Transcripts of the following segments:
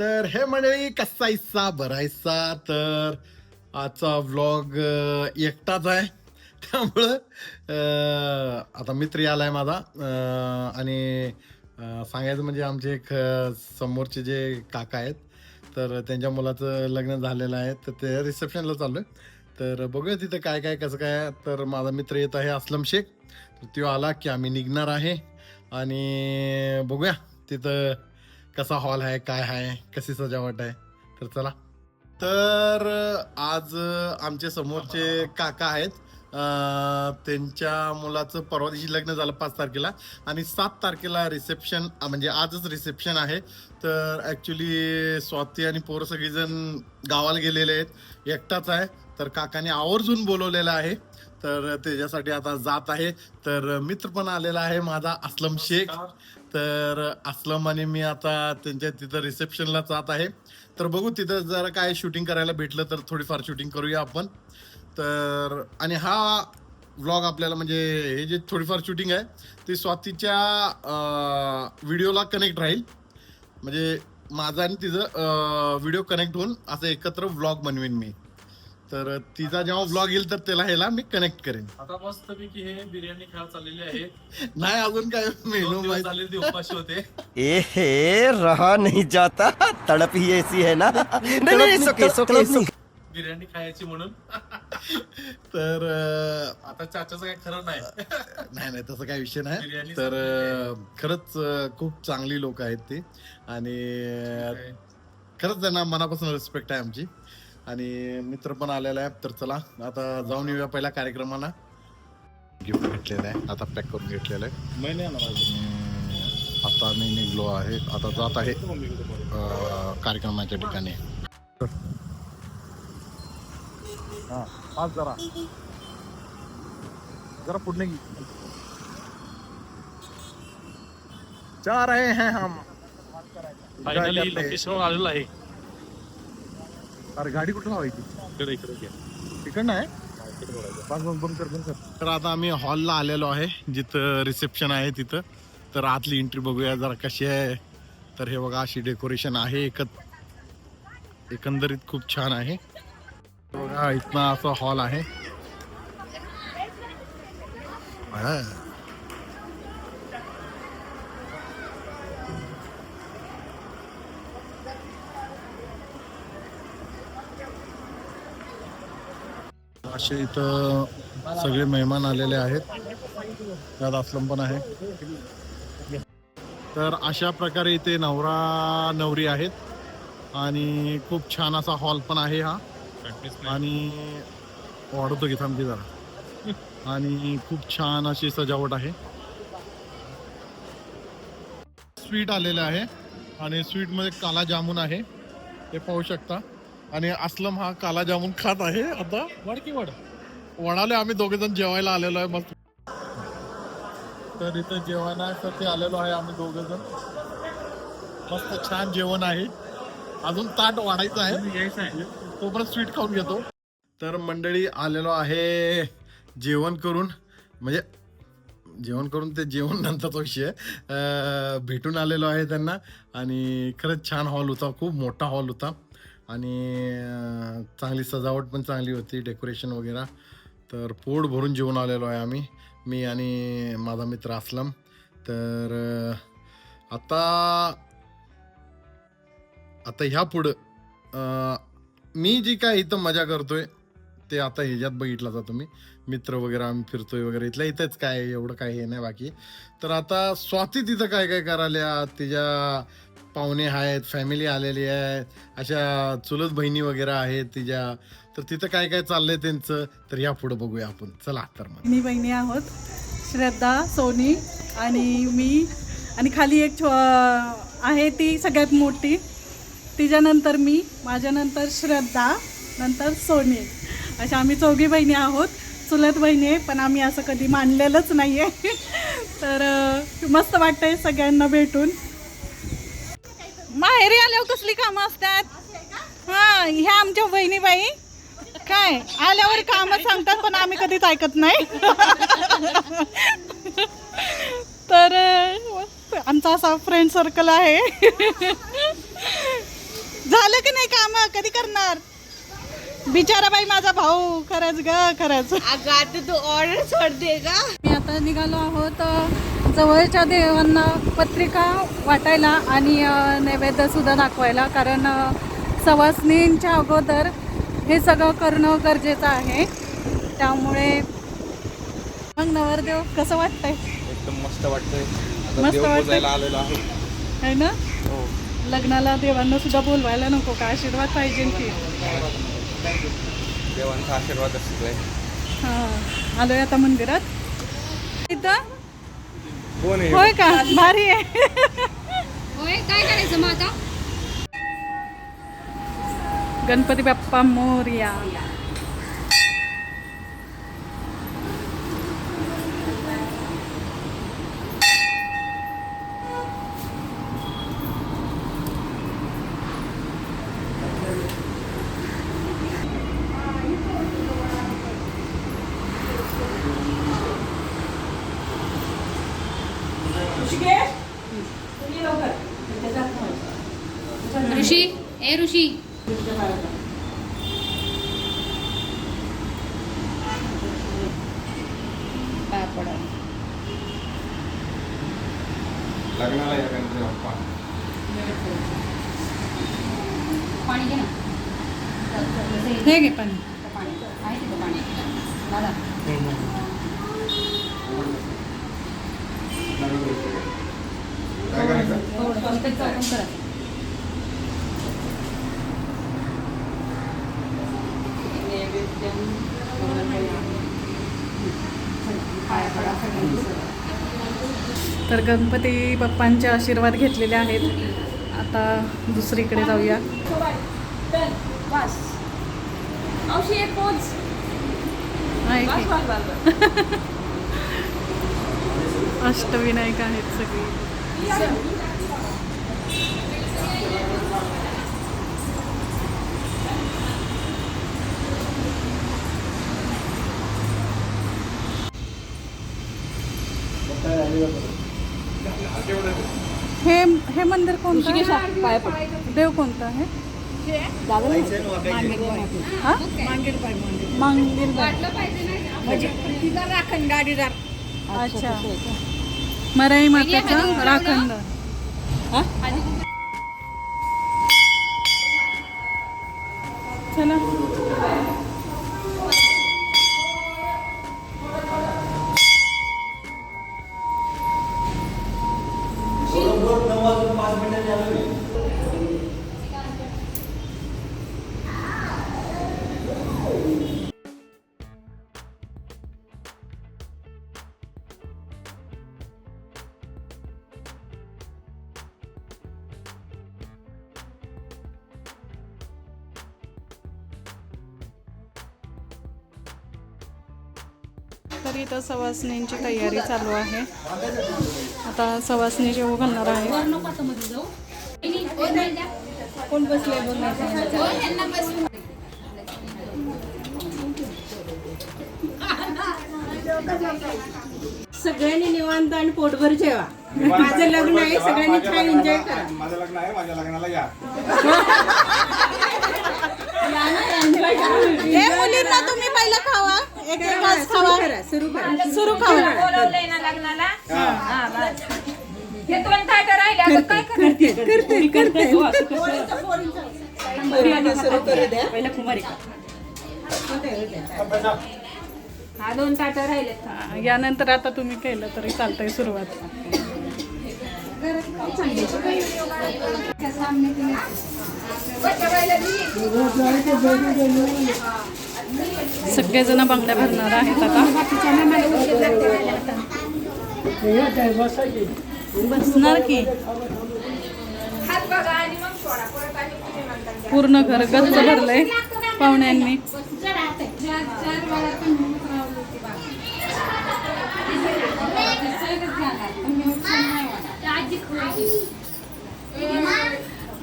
तर हे मंडळी कसायचा बरायचा तर आजचा व्लॉग एकटाच आहे. त्यामुळं आता मित्र आला आहे माझा आणि सांगायचं म्हणजे आमचे एक समोरचे जे काका आहेत तर त्यांच्या मुलाचं लग्न झालेलं आहे. तर ते रिसेप्शनला चाललोय. तर बघूया तिथं काय काय कसं काय तर माझा मित्र येत आहे असलम शेख. तर तो आला की आम्ही निघणार आहे. आणि बघूया तिथं कसा हॉल आहे काय आहे कशी सजावट आहे? तर चला. तर आज आमचे समोरचे काका आहेत. त्यांच्या मुलाचं परवा दिवशी लग्न झालं पाच तारखेला आणि सात तारखेला रिसेप्शन म्हणजे आजच रिसेप्शन आहे. तर ॲक्च्युली स्वाती आणि पोरं सगळीजण गावाला गेलेले आहेत. एकटाच आहे. तर काकाने आवर्जून बोलवलेलं आहे. तर त्याच्यासाठी आता जात आहे. तर मित्र पण आलेला आहे माझा असलम शेख. तर असलम आणि मी आता त्यांच्या तिथं रिसेप्शनला जात आहे. तर बघू तिथं जर काय शूटिंग करायला भेटलं तर थोडीफार शूटिंग करूया आपण. तर आणि हा व्लॉग आपल्याला म्हणजे हे जे थोडीफार शूटिंग आहे ती स्वातीच्या व्हिडिओला कनेक्ट राहील. म्हणजे माझा आणि तिचं व्हिडिओ कनेक्ट होऊन असं एकत्र व्लॉग बनवेन मी. तर तिचा जेव्हा व्लॉग येईल तर त्याला ह्याला मी कनेक्ट करेन. आता मस्त पैकी हे बिर्याणी खायला चाललेली आहे. नाही अजून काय मेनू माहिती? उपाशी होते. ए हे रहा नहीं जाता. तड़प ही ऐसी है ना. नहीं नहीं. बिर्याणी खायची म्हणून. तर आता चाचाचं काय खरं नाही. नाही नाही तसं काही विषय नाही. बिर्याणी तर खरंच खूप चांगली लोक आहेत ती. आणि खरंच त्यांना मनापासून रिस्पेक्ट आहे आमची. आणि मित्र पण आलेला आहे तर चला आता जाऊन येऊया पहिल्या कार्यक्रमाला. गिफ्ट घेतलेलं आहे आता पॅक करून घेतलेलं आहे. महिने आणि आता आम्ही निघलो आहे आता जात आहे अं, कार्यक्रमाच्या ठिकाणी. पाच जरा. जरा पुढे जा रहे हैं हम फायनली लोकेशनवर आलेलो आहे. अरे गाडी कुठं लावायची? इकडे इकडे घ्या. तिकडनं आहे? इकडे बघायचं. पाच बंद बंद कर बंद कर. तर आता आम्ही हॉलला आलेलो आहे जिथं रिसेप्शन आहे तिथं. तर आतली एंट्री बघूया जरा कशी आहे. तर हे बघा अशी डेकोरेशन आहे. एकत एकंदरीत खूप छान आहे. बघा इथनं असा हॉल आहे. असे इथं सगळे मेहमान आलेले आहेत. त्यात असलम पण आहे. तर अशा प्रकारे इथे नवरा नवरी आहेत. आणि खूप छान असा हॉल पण आहे हा. आणि वाढवतो की थांबते जरा. आणि खूप छान अशी सजावट आहे. स्वीट आलेलं आहे आणि स्वीटमध्ये काला जामुन आहे. हे पाहू शकता. आणि असलम हा काला जामुन खात आहे आता. वड की वड? वडाले आम्ही दोघे जण जेवायला आलेलो आहे मस्त. तर इथं जेवणासाठी आलेलो आहे आम्ही दोघे जण. मस्त छान जेवण आहे. अजून ताट वाढायचं आहे. आहे. तोपर्यंत स्वीट खाऊन घेतो. तर मंडळी आलेलो आहे जेवण करून. म्हणजे जेवण करून ते जेवण नंतरचा विषय भेटून आलेलो आहे त्यांना. आणि खरंच छान हॉल होता. खूप मोठा हॉल होता. आणि चांगली सजावट पण चांगली होती. डेकोरेशन वगैरे. तर पोट भरून जेवून आलेलो आहे आम्ही. मी आणि माझा मित्र असलम. तर आता आता ह्या पुढं मी जी काय इथं मजा करतोय ते आता ह्याच्यात बघितला जातो मी. मित्र वगैरे आम्ही फिरतोय वगैरे इथल्या इथंच काय एवढं काय हे नाही बाकी. तर आता स्वाती तिथं काय काय कराल्या तिच्या पाहुणे आहेत फॅमिली आलेली आहे अशा चुलत बहिणी वगैरे आहेत तिच्या. तर तिथं काय काय चाललंय त्यांचं तर या पुढं बघूया आपण. चला तर मग. मी बहिणी आहोत श्रद्धा सोनी आणि मी. आणि खाली एक छो- आहे ती सगळ्यात मोठी. तिच्यानंतर मी माझ्यानंतर श्रद्धा नंतर सोनी. अशा आम्ही चौघी बहिणी आहोत. चुलत बहिणी आहे पण आम्ही असं कधी मानलेलंच नाही आहे तर मस्त मस्त वाटतंय सगळ्यांना भेटून. माहेरी आल्यावर कसली कामं असतात? हां ह्या आमच्या बहिणीबाई. काय? आल्यावर कामं सांगतात पण आम्ही कधीच ऐकत नाही. तर आमचा असा फ्रेंड सर्कल आहे. कधी करणार? बिचारा बाई माझा भाऊ. खरंच ग खरंच. अगं आता तू ऑर्डर सोडते का मी आता निघालो आहोत जवळच्या देवांना पत्रिका वाटायला आणि अ, नैवेद्य सुद्धा दाखवायला. कारण अ, सवासणींच्या अगोदर हे सगळं करणं गरजेचं आहे. त्यामुळे मग नवरदेव कसं वाटतंय? एकदम मस्त वाटतंय. मस्त वाटतंय. आलेलो आहे है ना? लग्नाला देवांना सुद्धा बोलवायला नको का आशीर्वाद पाहिजे की देवांचा आशीर्वाद असतोय. हां आलोय आता मंदिरात. इथं? आहे? होय का? भारी आहे. होय काय करायचं मग आता? गणपती बाप्पा मोरया. पाया पडा. लग्नाला या गणपती बाप्पा पाणी घे ना हे घे पण पाणी आहे तिथं पाणी दादा काय करायचं थोडं इथं चौकन करा पाया पडा सगळ्यांनी. तर गणपती बाप्पांचे आशीर्वाद घेतलेले आहेत. आता दुसरीकडे जाऊया? अष्टविनायक आहेत सगळी. हे हे मंदिर कोणतं आहे? देव कोणतं आहे? हा? मांगीरबाई. अच्छा. मराई मातेचं राखंड चला. तर इथं सवासणींची तयारी चालू आहे. आता सवासणी जेव घालणार आहे. कोण बसले सगळ्यांनी निवांत आणि पोटभर जेवा. माझं लग्न आहे सगळ्यांनी छान एन्जॉय करा. माझं लग्न आहे माझ्या लग्नाला या. मुलींना तुम्ही पहिला खावा. एक एक घास खावा करा सुरू करा. सुरू खावा करते करते सुरू करू द्या. हा दोन ताटं हा, यानंतर आता तुम्ही केलं तरी चालतंय सुरुवात. सगळेजण बांगड्या भरणार आहेत आता. बसणार की? पूर्ण घर गच्च भरलंय पाहुण्यांनी.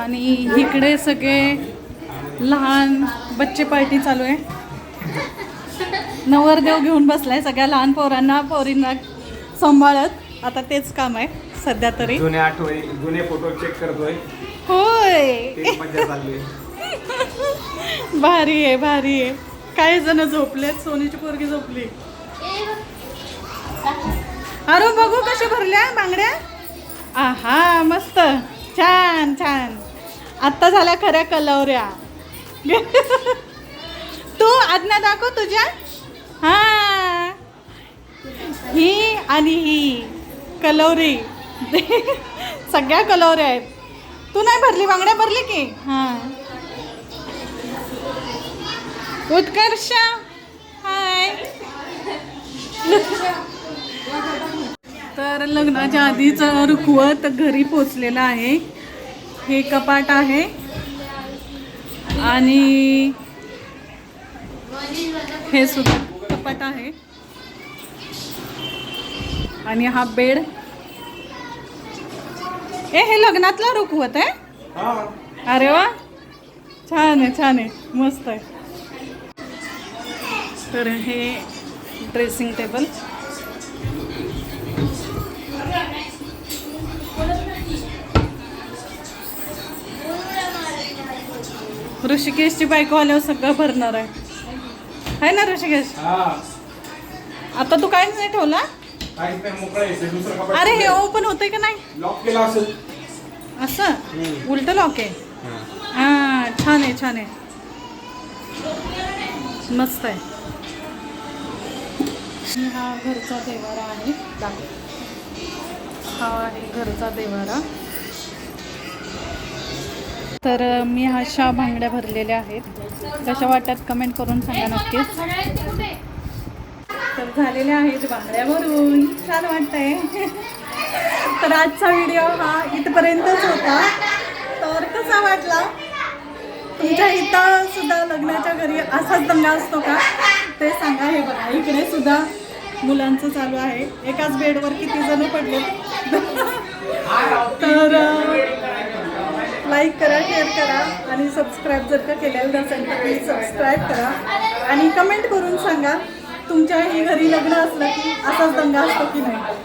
आणि इकडे सगळे लहान बच्चे पार्टी चालू आहे. नवरदेव घेऊन बसलाय सगळ्या लहान पोरांना पोरींना सांभाळत. आता तेच काम आहे सध्या तरी. जुने आठवणी जुने फोटो चेक करतोय. होय. मजा चालली भारी आहे भारी आहे. काही जण झोपलेत सोनीची पोरगी झोपली. अरे बघू कशा भरल्या बांगड्या. आहा मस्त. छान छान. आत्ता झाल्या खऱ्या कलवऱ्या. तू आज्ञा दाखव तुझ्या. हा. ही आणि ही कलवरी सगळ्या कलवऱ्या आहेत. तू नाही भरली? बांगड्या भरली की? हां. उत्कर्ष. हाय. तर लग्नाच्या आधीचं रुखवत घरी पोचलेलं आहे. हे कपाट आहे. आणि हे सुद्धा. कपाट आहे आणि हा बेड ए हे लग्नातला रुखवत आहे? अरे वा. छान आहे छान आहे. मस्त आहे. तर हे ड्रेसिंग टेबल ऋषिकेशची बायको आल्यावर सगळं भरणार आहे. आहे ना ऋषिकेश? हा. आता तू काहीच नाही ठेवला? अरे हे ओपन होतंय का नाही? लॉक केला असेल. असं? उलट लॉक आहे? हा. छान आहे छान आहे. मस्त आहे. हा घरचा देवारा आहे. हा आहे घरचा देवारा. तर मी अशा भांगड्या भरलेल्या आहेत. कशा वाटतात कमेंट करून सांगा नक्कीच. तर झालेल्या आहेत बांगड्या भरून छान वाटतंय. तर आजचा व्हिडिओ हा इथपर्यंतच होता. तर कसा वाटला? तुमच्या इथं सुद्धा लग्नाच्या घरी असाच दंगा असतो का? ते सांगा हे बघा. इकडे सुद्धा मुलांचं चालू आहे. एकाच बेडवर किती जण पडले तर लाईक करा शेअर करा आणि सबस्क्राईब जर का केलेलं नसेल तर प्लीज सबस्क्राईब करा. आणि कमेंट करून सांगा तुमच्याही घरी लग्न असलं की असाच दंगा असतो की नाही.